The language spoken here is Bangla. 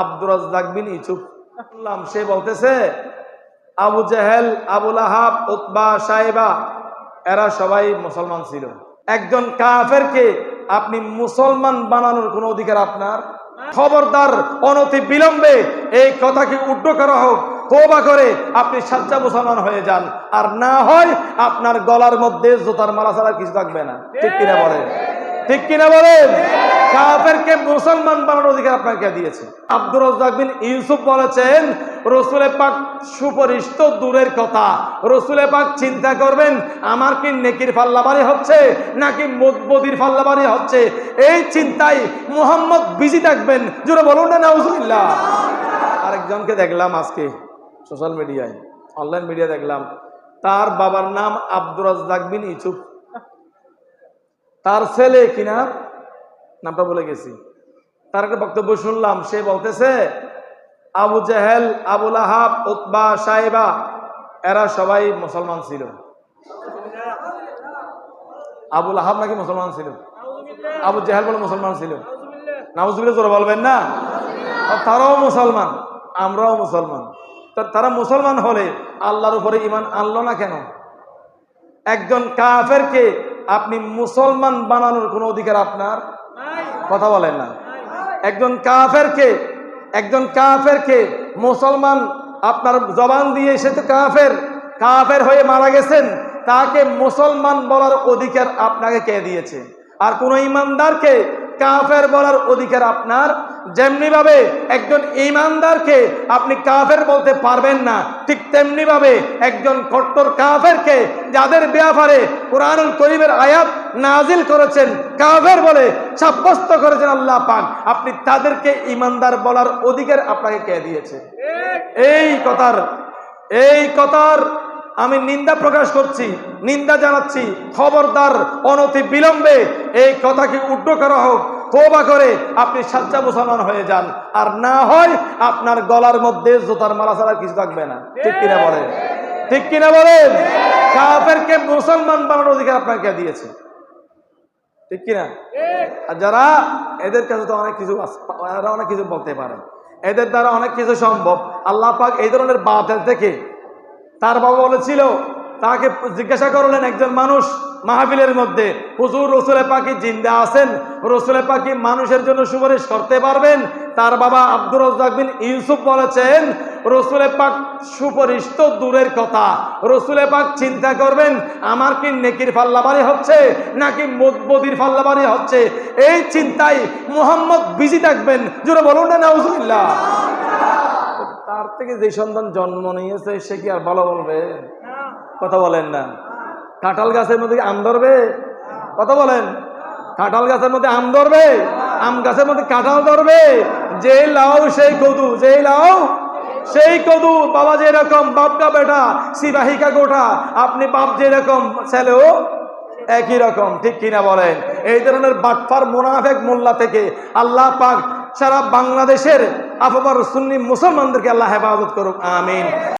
আব্দুর রাজ্জাক বিন ইউসুফ। শুনলাম সে বলতেছে, আবু জাহেল আবুল আহাব উতবা সাহেবা এরা সবাই মুসলমান ছিল। একজন কাফেরকে আপনি মুসলমান বানানোর কোনো অধিকার আপনার? খবরদার, অনতি বিলম্বে এই কথাকে উড্ড করা হোক তোবা করে আপনি সাচ্চা মুসলমান হয়ে যান। আর না হয় আপনার গলার মধ্যে জোতার মালা ছাড়া কিছু থাকবে না। ঠিক কিনা বলেন? ঠিক কিনা বলেন? কাফেরকে মুসলমান বানানোর অধিকার আপনাকে দিয়েছে? আব্দুর রাজ্জাক বিন ইউসুফ বলেছেন, রসুলে পাক সুপরিশ তো দূরের কথা। রসুলে পাক চিন্তা করবেন, আমার কি নেকির ফাল্লাবাড়ি হচ্ছে, নাকি মদবদির ফাল্লাবাড়ি হচ্ছে? এই চিন্তায় মোহাম্মদ বিজি থাকবেন। জোরে বলুন না, নাউজুবিল্লাহ। আরেকজনকে দেখলাম আজকে সোশ্যাল মিডিয়ায়, অনলাইন মিডিয়া দেখলাম, তার বাবার নাম আব্দুর রাজ্জাক বিন ইউসুফ। তার ছেলে কিনা নামটা বলে গেছি। তার একটা বক্তব্য শুনলাম সে বলতেছে আবু জাহেল আবুল আহাব উতবা সাহেবা এরা সবাই মুসলমান ছিল। আবুল আহাব নাকি মুসলমান ছিল? আবু জাহেল বলে মুসলমান ছিল। নামজুবিল্লা জোরে বলবেন না? তারাও মুসলমান আমরাও মুসলমান। তারা মুসলমান হলে আল্লাহর উপরে ইমান আনলো না কেন? একজন কাফেরকে আপনি মুসলমান বানানোর কোনো অধিকার আপনার? কথা বলেন না। একজন কাফেরকে একজন কাফেরকে মুসলমান আপনার জবান দিয়ে সে তো কাফের কাফের হয়ে মারা গেছেন, তাকে মুসলমান বলার অধিকার আপনাকে কে দিয়েছে? আর কোনো ইমানদারকে কাফের বলার অধিকার আপনার। যেমনি ভাবে একজন ইমানদারকে আপনি কাফের বলতে পারবেন না, ঠিক তেমনি ভাবে একজন কট্টর কাফেরকে যাদের ব্যাপারে কোরআনুল করিমের আয়াত নাজিল করেছেন, কাফের বলে সাব্যস্ত করেছেন আল্লাহ পাক, আপনি তাদেরকে ইমানদার বলার অধিকার আপনাকে কে দিয়েছে? এই কথার এই কথার আমি নিন্দা প্রকাশ করছি, নিন্দা জানাচ্ছি, খবরদার, অনতি বিলম্বে এই কথাকে উড্ড করা হোক তোবা করে আপনি সাচ্চা মুসলমান হয়ে যান। আর না হয় আপনার গলার মধ্যে জোতার মালা ছাড়া কিছু থাকবে না। ঠিক কিনা বলেন? ঠিক কিনা বলেন? কাফেরকে মুসলমান বানানোর অধিকার আপনাকে দিয়েছে? ঠিক কিনা? আর যারা এদের কাছে তো অনেক কিছু অনেক কিছু বলতে পারে। এদের দ্বারা অনেক কিছু সম্ভব। আল্লাহ পাক এই ধরনের বাতের থেকে তার বাবা বলেছিল, তাকে জিজ্ঞাসা করলেন একজন মানুষ মাহফিলের মধ্যে, হুজুর রসুলে পাখি জিন্দা আছেন রসুলে পাখি মানুষের জন্য সুপারিশ করতে পারবেন? তার বাবা আব্দুর রাজ্জাক বিন ইউসুফ বলেছেন রসুলে পাক সুপরিশ তো দূরের কথা রসুলে পাক চিন্তা করবেন, আমার কি নেকির ফাল্লাবাড়ি হচ্ছে, নাকি মদবদির ফাল্লাবাড়ি হচ্ছে? এই চিন্তায় মোহাম্মদ বিজি থাকবেন। জোরে বলুন না, নাউজুবিল্লাহ। তার থেকে যে সন্তান জন্ম নিয়েছে, সে কি আর ভালো বলবে? কথা বলেন না। কাঁঠাল গাছের মধ্যে আম ধরবে? কথা বলেন। কাঁঠাল গাছের মধ্যে আম ধরবে? আম গাছের মধ্যে কাঁঠাল ধরবে? যে লাউ, সেই কদু। যে লাউ, সেই কদু। বাবা যেরকম বাপকা বেটা সিবাহিকা গোটা। আপনি বাপ যেরকম, ছেলেও একই রকম। ঠিক কিনা বলেন? এই ধরনের বাটফার মোনাফেক মোল্লা থেকে আল্লাহ পাক সারা বাংলাদেশের আফবার সুন্নি মুসলমানদেরকে আল্লাহ হেফাজত করুক আমিন।